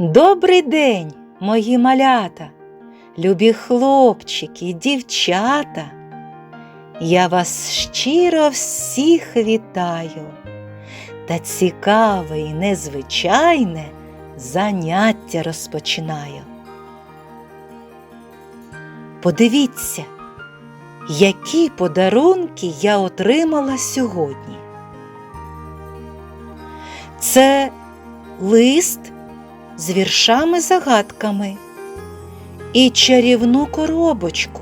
Добрий день, мої малята, любі хлопчики, дівчата. Я вас щиро всіх вітаю та цікаве і незвичайне заняття розпочинаю. Подивіться, які подарунки я отримала сьогодні. Це лист з віршами-загадками і чарівну коробочку.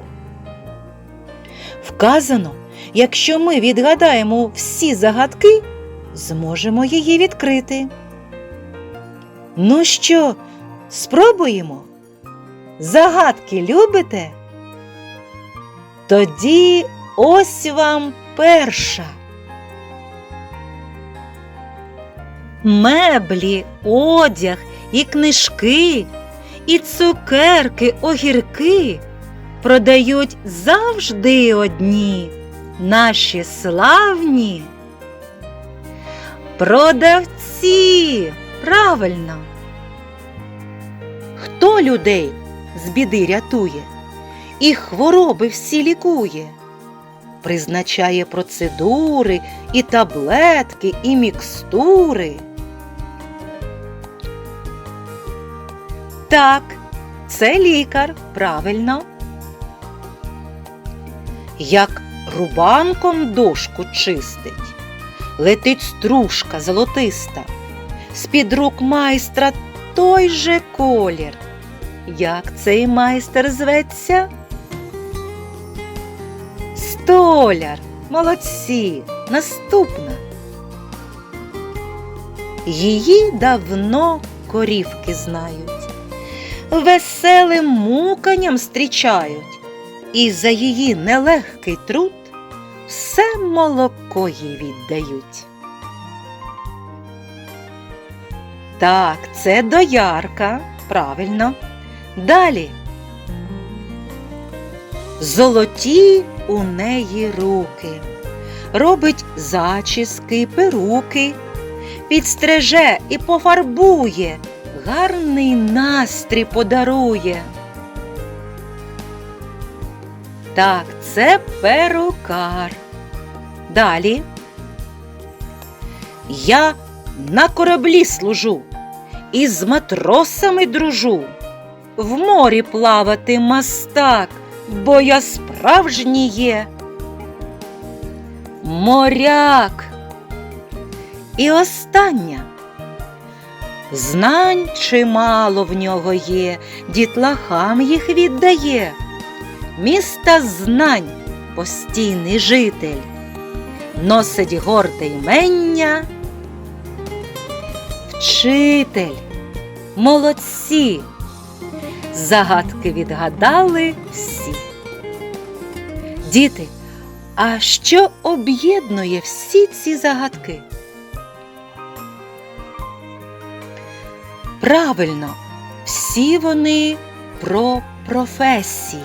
Вказано, якщо ми відгадаємо всі загадки, зможемо її відкрити. Ну що, спробуємо? Загадки любите? Тоді ось вам перша. Меблі, одяг і книжки, і цукерки, огірки продають завжди одні наші славні. Продавці, правильно. Хто людей з біди рятує і хвороби всі лікує? Призначає процедури і таблетки, і мікстури. Так, це лікар, правильно. Як рубанком дошку чистить, летить стружка золотиста, з-під рук майстра той же колір. Як цей майстер зветься? Столяр, молодці, наступна. Її давно корівки знають веселим муканням зустрічають, і за її нелегкий труд все молоко їй віддають. Так, це доярка, правильно. Далі. Золоті у неї руки, робить зачіски, перуки, підстреже і пофарбує гарний настрій подарує. Так, це перукар. Далі. Я на кораблі служу і з матросами дружу. В морі плавати мастак, бо я справжній є. Моряк. І остання. Знань чимало в нього є, дітлахам їх віддає. Міста знань постійний житель, носить горде ймення. Вчитель, молодці, загадки відгадали всі. Діти, а що об'єднує всі ці загадки? Правильно, всі вони про професії.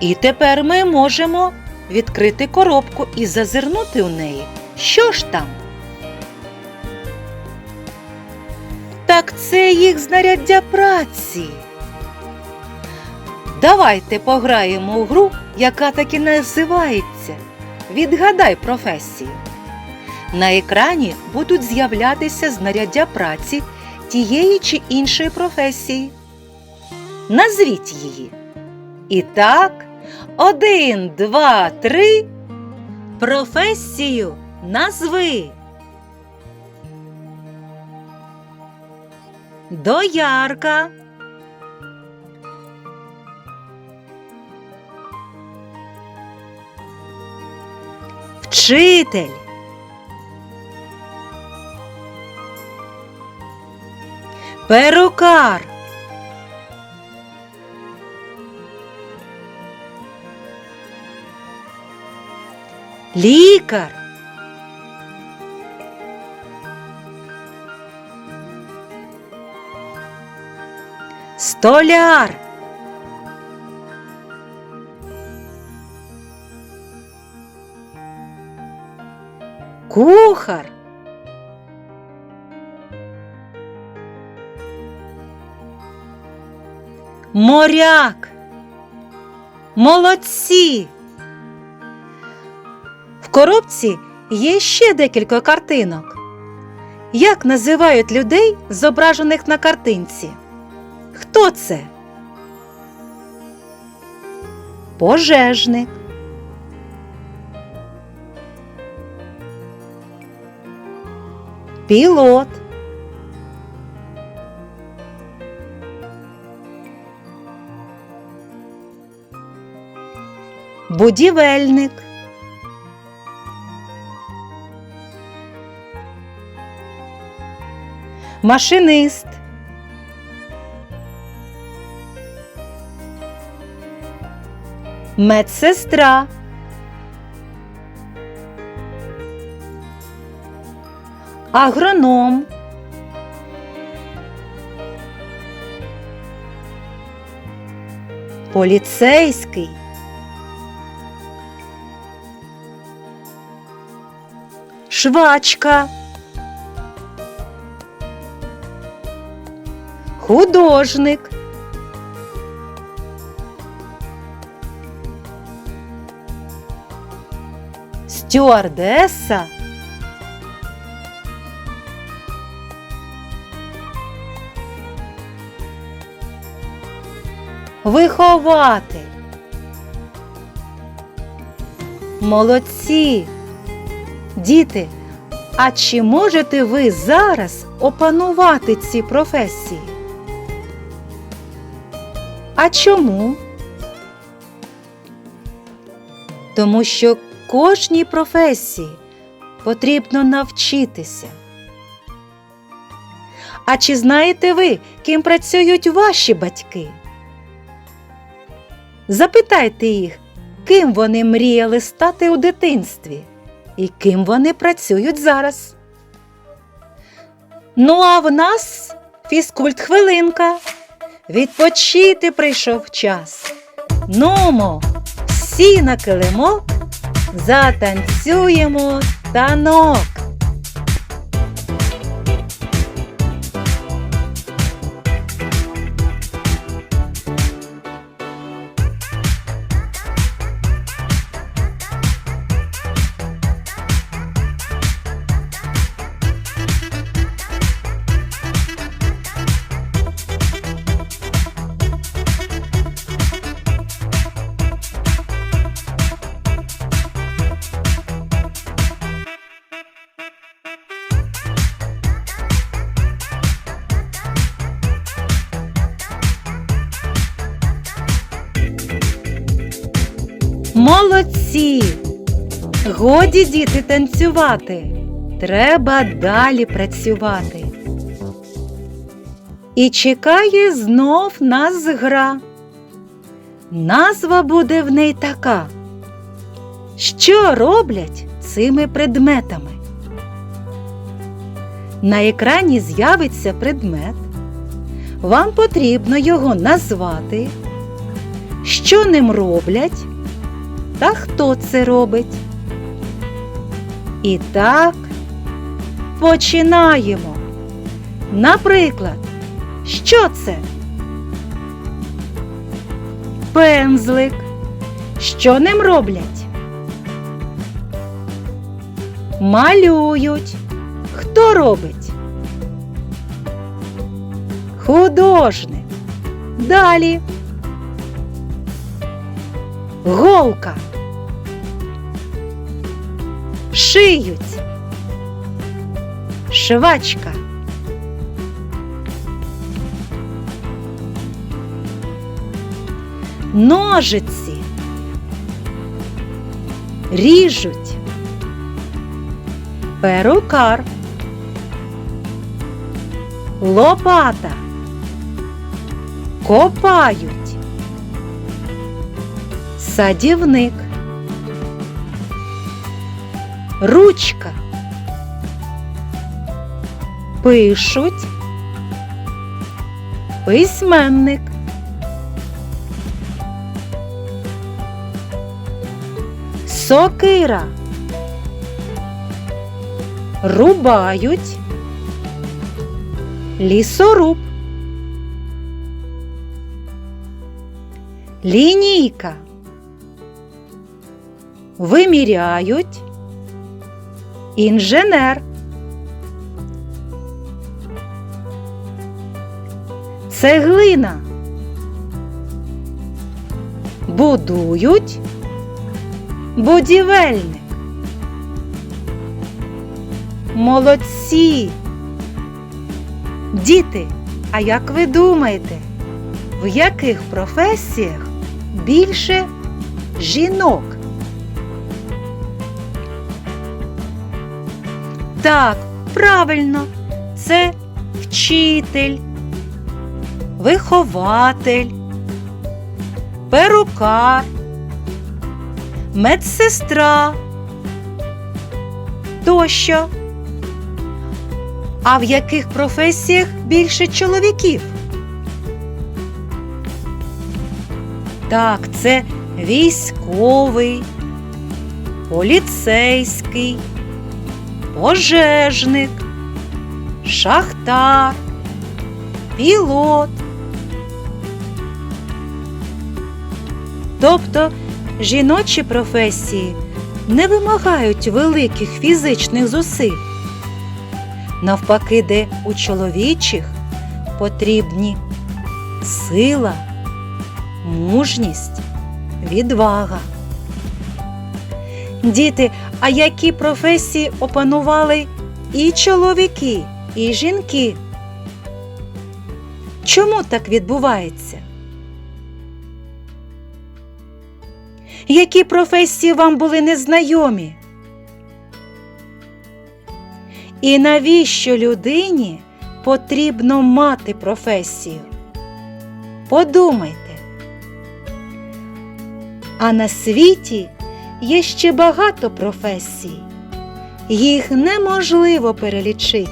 І тепер ми можемо відкрити коробку і зазирнути у неї. Що ж там? Так це їх знаряддя праці. Давайте пограємо у гру, яка так і називається Відгадай професію. На екрані будуть з'являтися знаряддя праці тієї чи іншої професії. Назвіть її. І так, один, два, три. Професію назви. Доярка. Вчитель. Перукар. Лікар. Столяр. Кухар. Моряк. Молодці. В коробці є ще декілька картинок. Як називають людей, зображених на картинці? Хто це? Пожежник. Пілот. Будівельник. Машинист. Медсестра. Агроном. Поліцейський. Швачка. Художник. Стюардеса. Вихователь. Молодці. Діти, а чи можете ви зараз опанувати ці професії? А чому? Тому що кожній професії потрібно навчитися. А чи знаєте ви, ким працюють ваші батьки? Запитайте їх, ким вони мріяли стати у дитинстві і ким вони працюють зараз. Ну, а в нас фізкульт хвилинка. Відпочити прийшов час. Нумо, всі на килимок, затанцюємо танок. Годі діти танцювати. Треба далі працювати. І чекає знов нас гра. Назва буде в неї така. Що роблять цими предметами? На екрані з'явиться предмет. Вам потрібно його назвати. Що ним роблять? та хто це робить. І так починаємо. Наприклад, що це? Пензлик. Що ним роблять? Малюють. Хто робить? Художник. Далі. Голка. Шиють. Швачка. Ножиці. Ріжуть. Перукар. Лопата. Копають. Садівник. Ручка. Пишуть. Письменник. Сокира. Рубають. Лісоруб. Лінійка. Виміряють. Інженер. Цеглина. Будують. Будівельник. Молодці. Діти, а як ви думаєте, в яких професіях більше жінок? Так, правильно, це вчитель, вихователь, перукар, медсестра тощо. А в яких професіях більше чоловіків? Так, це військовий, поліцейський, пожежник, шахтар, пілот. Тобто жіночі професії не вимагають великих фізичних зусиль. Навпаки, де у чоловічих потрібні сила, мужність, відвага. Діти, а які професії опанували і чоловіки, і жінки? Чому так відбувається? Які професії вам були незнайомі? І навіщо людині потрібно мати професію? Подумайте. А на світі є ще багато професій. Їх неможливо перелічити.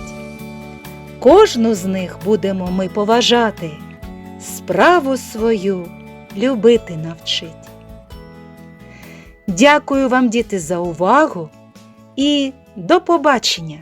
Кожну з них будемо ми поважати, справу свою любити навчить. Дякую вам, діти, за увагу і до побачення!